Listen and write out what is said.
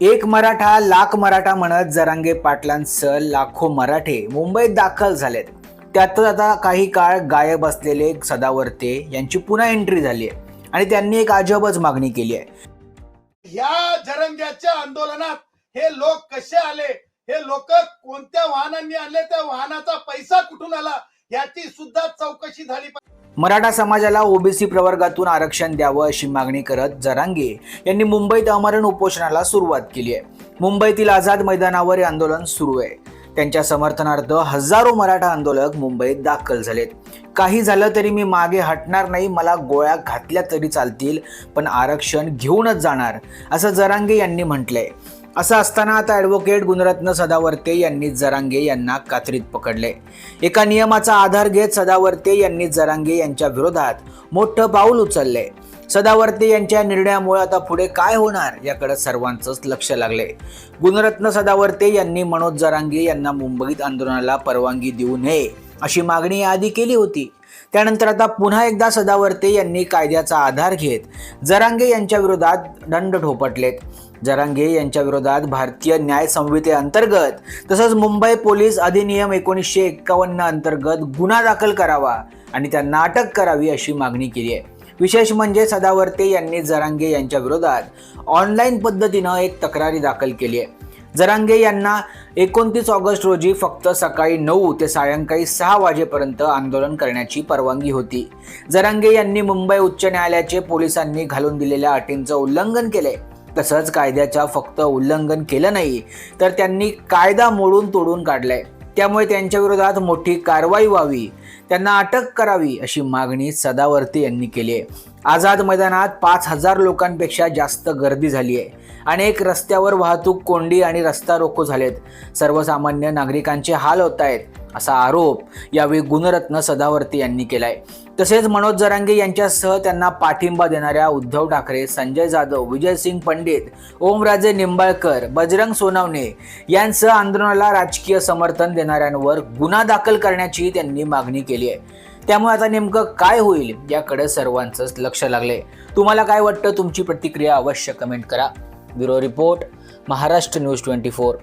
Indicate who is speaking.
Speaker 1: एक मराठा लाख मराठा म्हणत जरांगे पाटलांसह लाखो मराठे मुंबईत दाखल झालेत. त्यातच आता काही काळ गायब असलेले सदावर्ते यांची पुन्हा एंट्री झाली आहे आणि त्यांनी एक अजबच मागणी केली आहे.
Speaker 2: या जरंग्याच्या आंदोलनात हे लोक कसे आले? हे लोक कोणत्या वाहनांनी आले त्या वाहनाचा पैसा कुठून आला? याची सुद्धा चौकशी झाली पाहिजे.
Speaker 1: मराठा समाजाला ओबीसी प्रवर्गातून आरक्षण द्यावं अशी मागणी करत जरांगे यांनी मुंबईत अमरण उपोषणाला सुरुवात केली आहे. मुंबईतील आझाद मैदानावर हे आंदोलन सुरू आहे. त्यांच्या समर्थनार्थ हजारो मराठा आंदोलक मुंबईत दाखल झालेत. काही झालं तरी मी मागे हटणार नाही मला गोळ्या घातल्या तरी चालतील पण आरक्षण घेऊनच जाणार असं जरांगे यांनी म्हटलंय. असं असताना आता ॲडव्होकेट गुणरत्न सदावर्ते यांनी जरांगे यांना कात्रीत पकडले. एका नियमाचा आधार घेत सदावर्ते यांनी जरांगे यांच्या विरोधात मोठं पाऊल उचलले. सदावर्ते यांच्या निर्णयामुळे आता पुढे काय होणार याकडे सर्वांचंच लक्ष लागले. गुणरत्न सदावर्ते यांनी मनोज जरांगे यांना मुंबईत आंदोलनाला परवानगी देऊ नये अशी मागणी याआधी केली होती. त्यानंतर आता पुन्हा एकदा सदावर्ते यांनी कायद्याचा आधार घेत जरांगे यांच्या विरोधात दंड ठोपटलेत. जरांगे यांच्या विरोधात भारतीय न्याय संहितेअंतर्गत तसंच मुंबई पोलीस अधिनियम एकोणीसशे एक्कावन्न अंतर्गत गुन्हा दाखल करावा आणि त्यांना अटक करावी अशी मागणी केली आहे. विशेष म्हणजे सदावर्ते यांनी जरांगे यांच्या विरोधात ऑनलाईन पद्धतीनं एक तक्रारी दाखल केली आहे. जरांगे यांना एकोणतीस ऑगस्ट रोजी फक्त सकाळी नऊ ते सायंकाळी सहा वाजेपर्यंत आंदोलन करण्याची परवानगी होती. जरांगे यांनी मुंबई उच्च न्यायालयाचे पोलिसांनी घालून दिलेल्या अटींचं उल्लंघन केले तसंच कायद्याच्या फक्त उल्लंघन केलं नाही तर त्यांनी कायदा मोडून तोडून काढलाय. त्यामुळे त्यांच्या विरोधात मोठी कारवाई व्हावी त्यांना अटक करावी अशी मागणी सदावर्ती यांनी केली आहे. आझाद मैदानात पाच हजार लोकांपेक्षा जास्त गर्दी झाली आहे. अनेक रस्त्यावर वाहतूक कोंडी आणि रस्ता रोको झालेत. सर्वसामान्य नागरिकांचे हाल होत आहेत असा आरोप यावेळी गुणरत्न सदावर्ती यांनी केलाय. तसेच मनोज जरांगे यांच्यासह त्यांना पाठिंबा देणाऱ्या उद्धव ठाकरे संजय जाधव विजयसिंग पंडित ओमराजे निंबाळकर बजरंग सोनवणे यांसह आंदोलनाला राजकीय समर्थन देणाऱ्यांवर गुन्हा दाखल करण्याची त्यांनी मागणी केली आहे. त्यामुळे आता नेमकं काय होईल याकडे सर्वांचंच लक्ष लागले तुम्हाला काय वाटतं? तुमची प्रतिक्रिया अवश्य कमेंट करा. Bureau report Maharashtra news twenty four.